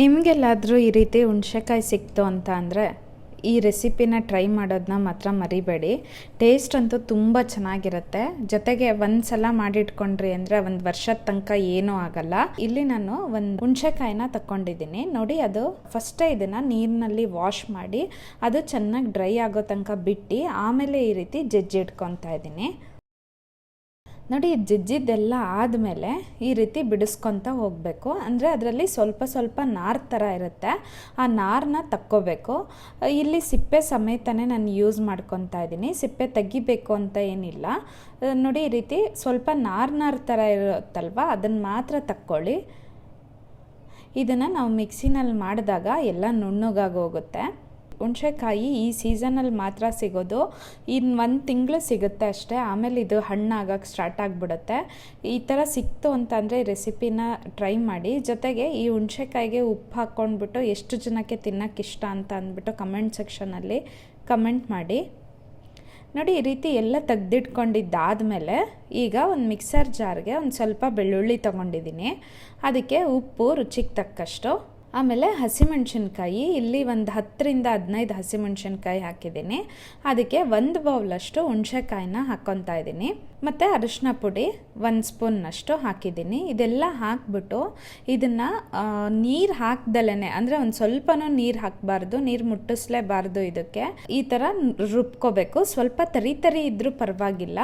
ನಿಮಗೆಲ್ಲಾದರೂ ಈ ರೀತಿ ಹುಣ್ಸೆಕಾಯಿ ಸಿಕ್ತು ಅಂತ ಅಂದರೆ ಈ ರೆಸಿಪಿನ ಟ್ರೈ ಮಾಡೋದನ್ನ ಮಾತ್ರ ಮರಿಬೇಡಿ. ಟೇಸ್ಟ್ ಅಂತೂ ತುಂಬ ಚೆನ್ನಾಗಿರುತ್ತೆ. ಜೊತೆಗೆ ಒಂದು ಸಲ ಮಾಡಿಟ್ಕೊಂಡ್ರಿ ಅಂದರೆ ಒಂದು ವರ್ಷದ ತನಕ ಏನೂ ಆಗಲ್ಲ. ಇಲ್ಲಿ ನಾನು ಒಂದು ಹುಣ್ಸೆಕಾಯಿನ ತಗೊಂಡಿದ್ದೀನಿ ನೋಡಿ, ಅದು ಫಸ್ಟೇ ಇದನ್ನು ನೀರಿನಲ್ಲಿ ವಾಶ್ ಮಾಡಿ ಅದು ಚೆನ್ನಾಗಿ ಡ್ರೈ ಆಗೋ ತನಕ ಬಿಟ್ಟು ಆಮೇಲೆ ಈ ರೀತಿ ಜಜ್ಜಿ ಇಟ್ಕೊತಾ ಇದ್ದೀನಿ. ನೋಡಿ ಜಜ್ಜಿದ್ದೆಲ್ಲ ಆದಮೇಲೆ ಈ ರೀತಿ ಬಿಡಿಸ್ಕೊತ ಹೋಗಬೇಕು. ಅಂದರೆ ಅದರಲ್ಲಿ ಸ್ವಲ್ಪ ಸ್ವಲ್ಪ ನಾರ್ ಥರ ಇರುತ್ತೆ. ಆ ನಾರನ್ನ ತಕ್ಕೋಬೇಕು. ಇಲ್ಲಿ ಸಿಪ್ಪೆ ಸಮೇತನೇ ನಾನು ಯೂಸ್ ಮಾಡ್ಕೊತಾ ಇದ್ದೀನಿ. ಸಿಪ್ಪೆ ತೆಗಿಬೇಕು ಅಂತ ಏನಿಲ್ಲ. ನೋಡಿ, ಈ ರೀತಿ ಸ್ವಲ್ಪ ನಾರ್ ನಾರ್ ಥರ ಇರುತ್ತಲ್ವ ಅದನ್ನು ಮಾತ್ರ ತಕ್ಕೊಳ್ಳಿ. ಇದನ್ನು ನಾವು ಮಿಕ್ಸಿನಲ್ಲಿ ಮಾಡಿದಾಗ ಎಲ್ಲ ನುಣ್ಣಗಾಗಿ ಹೋಗುತ್ತೆ. ಹುಣ್ಸೆಕಾಯಿ ಈ ಸೀಸನಲ್ಲಿ ಮಾತ್ರ ಸಿಗೋದು. ಇನ್ನು ಒಂದು ತಿಂಗಳು ಸಿಗುತ್ತೆ ಅಷ್ಟೇ. ಆಮೇಲೆ ಇದು ಹಣ್ಣಾಗಕ್ಕೆ ಸ್ಟಾರ್ಟ್ ಆಗಿಬಿಡುತ್ತೆ. ಈ ಥರ ಸಿಕ್ತು ಅಂತಂದರೆ ರೆಸಿಪಿನ ಟ್ರೈ ಮಾಡಿ. ಜೊತೆಗೆ ಈ ಹುಣ್ಸೆಕಾಯಿಗೆ ಉಪ್ಪು ಹಾಕ್ಕೊಂಡ್ಬಿಟ್ಟು ಎಷ್ಟು ಜನಕ್ಕೆ ತಿನ್ನೋಕ್ಕೆ ಇಷ್ಟ ಅಂತ ಅಂದ್ಬಿಟ್ಟು ಕಮೆಂಟ್ ಸೆಕ್ಷನಲ್ಲಿ ಕಮೆಂಟ್ ಮಾಡಿ. ನೋಡಿ, ಈ ರೀತಿ ಎಲ್ಲ ತೆಗ್ದಿಟ್ಕೊಂಡಿದ್ದಾದಮೇಲೆ ಈಗ ಒಂದು ಮಿಕ್ಸರ್ ಜಾರ್ಗೆ ಒಂದು ಸ್ವಲ್ಪ ಬೆಳ್ಳುಳ್ಳಿ ತೊಗೊಂಡಿದ್ದೀನಿ. ಅದಕ್ಕೆ ಉಪ್ಪು ರುಚಿಗೆ ತಕ್ಕಷ್ಟು. ಆಮೇಲೆ ಹಸಿಮೆಣ್ಸಿನ್ಕಾಯಿ, ಇಲ್ಲಿ ಒಂದು ಹತ್ತರಿಂದ ಹದಿನೈದು ಹಸಿಮೆಣ್ಸಿನ್ಕಾಯಿ ಹಾಕಿದ್ದೀನಿ. ಅದಕ್ಕೆ ಒಂದು ಬೌಲಷ್ಟು ಹುಣಸೆಕಾಯಿನ ಹಾಕ್ಕೊತಾ ಇದ್ದೀನಿ. ಮತ್ತು ಅರಿಶಿನ ಪುಡಿ ಒಂದು ಸ್ಪೂನ್ನಷ್ಟು ಹಾಕಿದ್ದೀನಿ. ಇದೆಲ್ಲ ಹಾಕ್ಬಿಟ್ಟು ಇದನ್ನು ನೀರು ಹಾಕ್ದಲೇ ಅಂದರೆ ಒಂದು ಸ್ವಲ್ಪನೂ ನೀರು ಹಾಕಬಾರ್ದು, ನೀರು ಮುಟ್ಟಿಸ್ಲೇಬಾರ್ದು ಇದಕ್ಕೆ. ಈ ಥರ ರುಬ್ಕೋಬೇಕು. ಸ್ವಲ್ಪ ತರಿ ತರಿ ಇದ್ದರೂ ಪರವಾಗಿಲ್ಲ.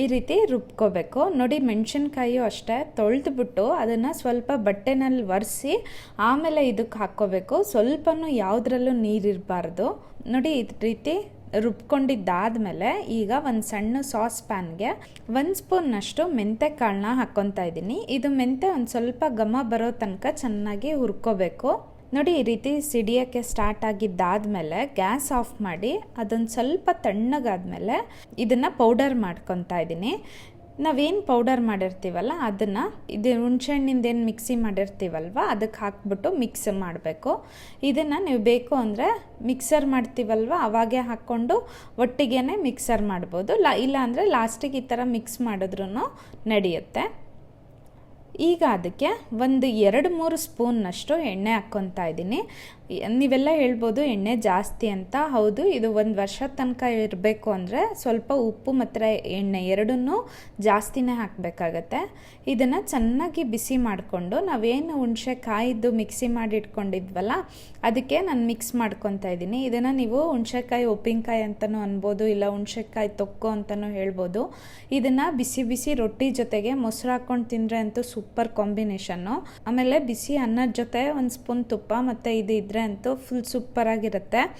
ಈ ರೀತಿ ರುಬ್ಕೋಬೇಕು. ನೋಡಿ ಮೆಣಸಿನ್ಕಾಯಿಯು ಅಷ್ಟೇ ತೊಳೆದ್ಬಿಟ್ಟು ಅದನ್ನು ಸ್ವಲ್ಪ ಬಟ್ಟೆನಲ್ಲಿ ಒರೆಸಿ ಆಮೇಲೆ ಇದಕ್ಕೆ ಹಾಕ್ಕೋಬೇಕು. ಸ್ವಲ್ಪನೂ ಯಾವುದ್ರಲ್ಲೂ ನೀರಿರಬಾರ್ದು ನೋಡಿ, ಈ ರೀತಿ ರುಬ್ಕೊಂಡಿದ್ದಾದಮೇಲೆ ಈಗ ಒಂದು ಸಣ್ಣ ಸಾಸ್ ಪ್ಯಾನ್ಗೆ ಒಂದು ಸ್ಪೂನ್ನಷ್ಟು ಮೆಂತೆ ಕಾಳನ್ನ ಹಾಕ್ಕೊತಾ ಇದ್ದೀನಿ. ಇದು ಮೆಂತೆ ಒಂದು ಸ್ವಲ್ಪ ಘಮ ಬರೋ ತನಕ ಚೆನ್ನಾಗಿ ಹುರ್ಕೋಬೇಕು. ನೋಡಿ, ಈ ರೀತಿ ಸಿಡಿಯೋಕ್ಕೆ ಸ್ಟಾರ್ಟ್ ಆಗಿದ್ದಾದಮೇಲೆ ಗ್ಯಾಸ್ ಆಫ್ ಮಾಡಿ ಅದೊಂದು ಸ್ವಲ್ಪ ತಣ್ಣಗಾದ್ಮೇಲೆ ಇದನ್ನು ಪೌಡರ್ ಮಾಡ್ಕೊತಾ ಇದ್ದೀನಿ. ನಾವೇನು ಪೌಡರ್ ಮಾಡಿರ್ತೀವಲ್ಲ, ಅದನ್ನು ಇದು ಹುಣ್ಸೆಹಣ್ಣಿಂದ ಏನು ಮಿಕ್ಸಿ ಮಾಡಿರ್ತೀವಲ್ವ ಅದಕ್ಕೆ ಹಾಕ್ಬಿಟ್ಟು ಮಿಕ್ಸ್ ಮಾಡಬೇಕು. ಇದನ್ನು ನೀವು ಬೇಕು ಅಂದರೆ ಮಿಕ್ಸರ್ ಮಾಡ್ತೀವಲ್ವ, ಅವಾಗೆ ಹಾಕ್ಕೊಂಡು ಒಟ್ಟಿಗೆ ಮಿಕ್ಸರ್ ಮಾಡ್ಬೋದು. ಲ ಇಲ್ಲ ಅಂದರೆ ಲಾಸ್ಟಿಗೆ ಈ ಥರ ಮಿಕ್ಸ್ ಮಾಡಿದ್ರೂ ನಡೆಯುತ್ತೆ. ಈಗ ಅದಕ್ಕೆ ಒಂದು ಎರಡು ಮೂರು ಸ್ಪೂನ್ನಷ್ಟು ಎಣ್ಣೆ ಹಾಕ್ಕೊತಾ ಇದ್ದೀನಿ. ನೀವೆಲ್ಲ ಹೇಳ್ಬೋದು ಎಣ್ಣೆ ಜಾಸ್ತಿ ಅಂತ. ಹೌದು, ಇದು ಒಂದು ವರ್ಷದ ತನಕ ಇರಬೇಕು ಅಂದರೆ ಸ್ವಲ್ಪ ಉಪ್ಪು ಮತ್ತು ಎಣ್ಣೆ ಎರಡನ್ನೂ ಜಾಸ್ತಿನೇ ಹಾಕಬೇಕಾಗತ್ತೆ. ಇದನ್ನು ಚೆನ್ನಾಗಿ ಬಿಸಿ ಮಾಡಿಕೊಂಡು ನಾವೇನು ಹುಣಸೆ ಕಾಯಿದ್ದು ಮಿಕ್ಸಿ ಮಾಡಿ ಇಟ್ಕೊಂಡಿದ್ವಲ್ಲ, ಅದಕ್ಕೆ ನಾನು ಮಿಕ್ಸ್ ಮಾಡ್ಕೊತಾ ಇದ್ದೀನಿ. ಇದನ್ನು ನೀವು ಹುಣ್ಸೆಕಾಯಿ, ಉಪ್ಪಿನಕಾಯಿ ಅಂತಲೂ ಅನ್ಬೋದು, ಇಲ್ಲ ಹುಣ್ಸೆಕಾಯಿ ತೊಕ್ಕು ಅಂತಲೂ ಹೇಳ್ಬೋದು. ಇದನ್ನು ಬಿಸಿ ಬಿಸಿ ರೊಟ್ಟಿ ಜೊತೆಗೆ ಮೊಸರು ಹಾಕ್ಕೊಂಡು ತಿಂದರೆ ಅಂತೂ ಸೂಪರ್ ಕಾಂಬಿನೇಷನ್ನು. ಆಮೇಲೆ ಬಿಸಿ ಅನ್ನದ ಜೊತೆ ಒಂದು ಸ್ಪೂನ್ ತುಪ್ಪ ಮತ್ತು ಇದು ಇದ್ರೆ ಅಂತೂ ಫುಲ್ ಸೂಪರಾಗಿರುತ್ತೆ